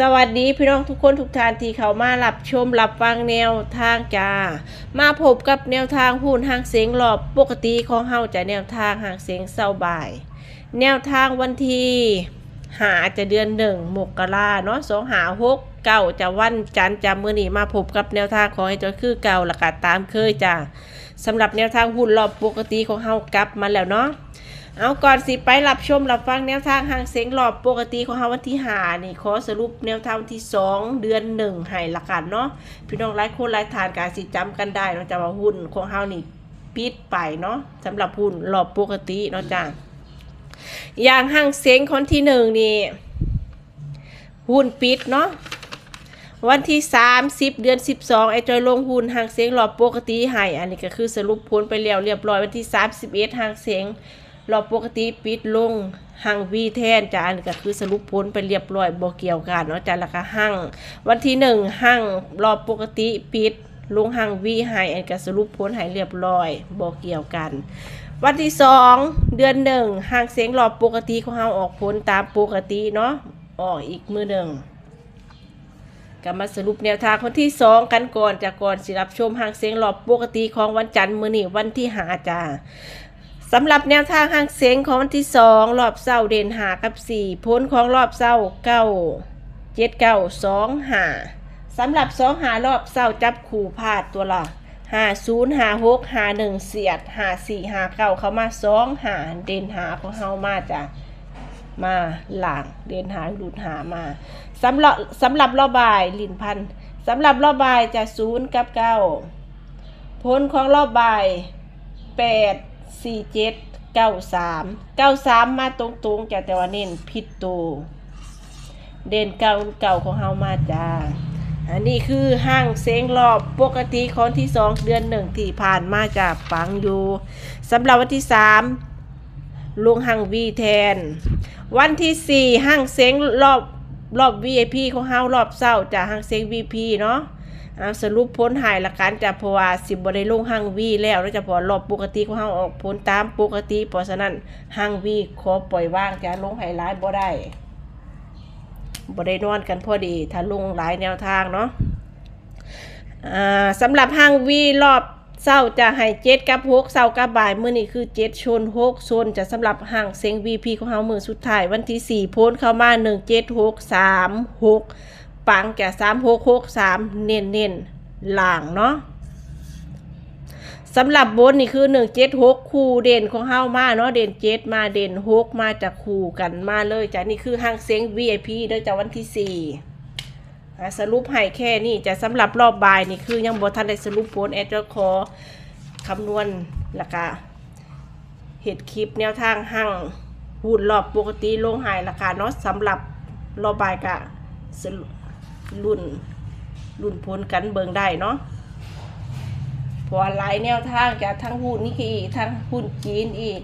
สวัสดีพี่น้องทุกคนทุกท่านที่เขามารับชมรับฟังแนวทางจ้า มาพบกับแนวทางหุ้นหางเสียงหลอบปกติของเฮาจะแนวทางหางเสียงเศร้าบ่าย แนวทางวันที่หาจะเดือนหนึ่งมกราเนาะสองหาหกเก้าจะวันจันทร์จะมือนีมาพบกับแนวทางของไอ้จอยคือเก่าและกาตามเคยจ้าสำหรับแนวทางหุ้นรอบปกติของเฮากลับมาแล้วเนาะ เอาก่อนสิไปรับชมรับฟังแนวทางหางเสียงหลอบปกติของเฮาวันที่หานี่ขอสรุปแนวทางวันที่สองเดือนหนึ่งให้ละกันเนาะพี่น้องหลายคนหลายทานการสิจำกันได้เนาะจะว่าหุ้นของเฮานี่ปิดไปเนาะสำหรับหุ้นหลอบปกติเนาะจ้าอย่างหางเสียงคนที่หนึ่งนี่หุ้นปิดเนาะวันที่ 30 เดือน 12 ไอ้จอยลงหุ้นหางเสียงหลอบปกติให้อันนี้ก็คือสรุปผลไปแล้วเรียบร้อยวันที่ 31หางเสียง รอบปกติปิดลงหังวีแทนจ้าอันนี้ก็คือสรุปผลไปเรียบร้อยบ่เกี่ยวกันเนาะจ้าแล้วก็หังวันที่หนึ่งหังรอบปกติปิดลงหังวีให้อันก็สรุปผลให้เรียบร้อยบ่เกี่ยวกัน วันที่สองเดือนหนึ่งหังเสียงรอบปกติของเฮาออกผลตามปกติเนาะออกอีกมือหนึ่งก็มาสรุปแนวทางคนที่สองกันก่อนจากก่อนสิรับชมหางเสียงรอบปกติของวันจันทร์มื้อนี้วันที่หาจ้า สำหรับแนวทางหางเสียงของวันที่สองรอบเศร้าเด่นหากับสี่พ้นของรอบเศร้าเก้าเจ็ดเก้าสองหาสำหรับสองหารอบเศร้าจับขู่พาดตัวละหาศูนย์หาหกหาหนึ่งเสียดหาสี่หาเก้าเขามาสองหาเด่นหาของเฮามาจ้ะมาหลังเด่นหาหลุดหามาสำหรับสำหรับรอบบายลินพันสำหรับรอบบายจะศูนย์กับเก้าพ้นของรอบบ่ายแปด สี่เจ็ดเก้าสามเก้าสามมาตรงๆจ้ะแต่ว่าเน้นผิดตัวเด่นเก่าเก่าของเฮามาจ้าอันนี้คือห้างเสียงรอบปกติของที่สองเดือนหนึ่งที่ผ่านมาจากฟังอยู่สำหรับวันที่สามลุงห้างวีแทน วันที่สี่ห้างเสียงรอบรอบ VIP ของเฮารอบเศร้าจากห้างเสียง VP เนาะ อ่าสรุปพ้นหายละกันจะเพราะว่าสิบได้ลงห้างวีแล้วแล้วจะพอรอบปกติของเฮาออกพ้นตามปกติ เพราะฉะนั้นห้างวีขอปล่อยว่างจะลงไฮไลท์บ่ได้บ่ได้นอนกันพอดี ถ้าลงหลายแนวทางเนาะอ่าสำหรับห้างวีรอบเศร้าจะให้เจ็ดกับหกเศร้ากับบ่ายมื้อนี้คือเจ็ดชนหกชนจะสำหรับห้างเซ็ง VP ของเฮามือสุดท้ายวันที่สี่พ้นเข้ามาหนึ่งเจ็ดหกสามหก ปังแก่สามหกหกสามเน้นเน้นล่างเนาะสำหรับบนนี่คือหนึ่งเจ็ดหกคู่เด่นของเฮามาเนาะเด่นเจ็ดมาเด่นหกมาจากคู่กันมาเลยจ้ะนี่คือห้างเซ็ง VIP เด้อจ้ะวันที่สี่สรุปให้แค่นี้จะสำหรับรอบบ่ายนี่คือยังบ่ทันได้สรุปผลแอดจะขอคำนวณแล้วก็เหตุคลิปแนวทางห้างหุ่นรอบปกติลงหายราคาเนาะสำหรับรอบบ่ายกะสรุป รุ่นรุ่นพ้นกันเบิงได้เนาะพราะว่าหลายแนวทางจากทั้งหุ้นนี่คือทั้งหุ้นจีนอีก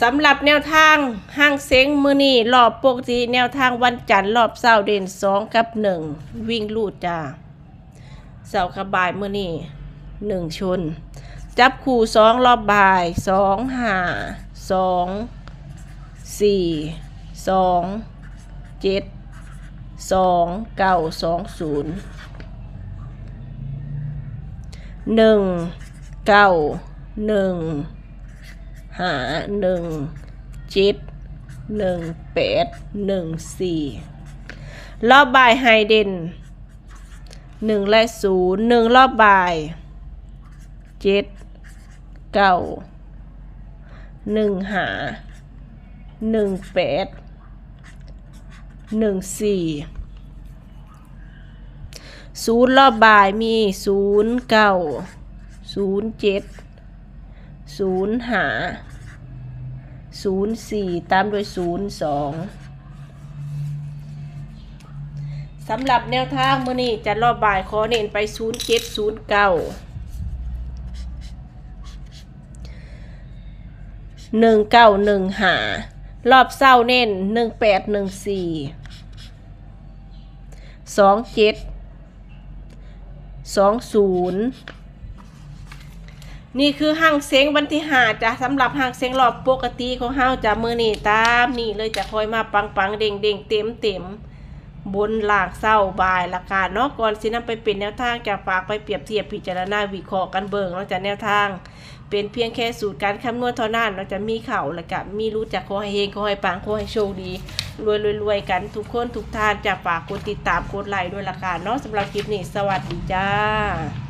สำหรับแนวทางห้างเซ็งมือนี่รอบปกติแนวทางวันจันทร์รอบเสาร์เด่นสองกับหนึ่งวิ่งลูดจ้าเสาร์กับบ่ายมือนี่หนึ่งชน จับคู่สองรอบบ่ายสองห้า สองสี่สองเจ็ดสองเก้าสองศูนย์หนึ่งเก้าหนึ่งห้าหนึ่งเจ็ดหนึ่งแปดหนึ่งสี่รอบบ่ายไฮเดนหนึ่งและศูนย์หนึ่งรอบบ่ายเจ็ดเก้า หนึ่งหาหนึ่งแปดหนึ่งสี่ศูนย์รอบบ่ายมีศูนย์เก้าศูนย์เจ็ดศูนย์หาศูนย์สี่ตามด้วยศูนย์สองสำหรับแนวทางเมื่อนี้จะรอบบ่ายขอเน้นไปศูนย์เจ็ดศูนย์เก้า หนึ่งเก้าหนึ่งหารอบเศร้าเน้นหนึ่งแปดหนึ่งสี่สองเจ็ดสองศูนย์นี่คือห้างเซ็งวันที่ห้าจ้ะสำหรับห้างเซ็งรอบปกติของเฮาจะมือนี่ตามนี่เลยจะคอยมาปังปังเด้งเด้งเต็มเต็ม บนหลากเศร้าบายละกาเนาะก่อนสินำไปเป็นแนวทางจะฝากไปเปรียบเทียบพิจารณาวิเคราะห์กันเบิ่งเนาะจากแนวทาง เป็นเพียงแค่สูตรการคำนวณเท่านั้นเราจะมีเข่าและกับมีรู้จักขอให้เฮงขอให้ปังขอให้โชคดีรวยรวยๆกันทุกคนทุกท่านจะฝากกดติดตามกดไลค์ด้วยละกันเนาะสำหรับคลิปนี้สวัสดีจ้า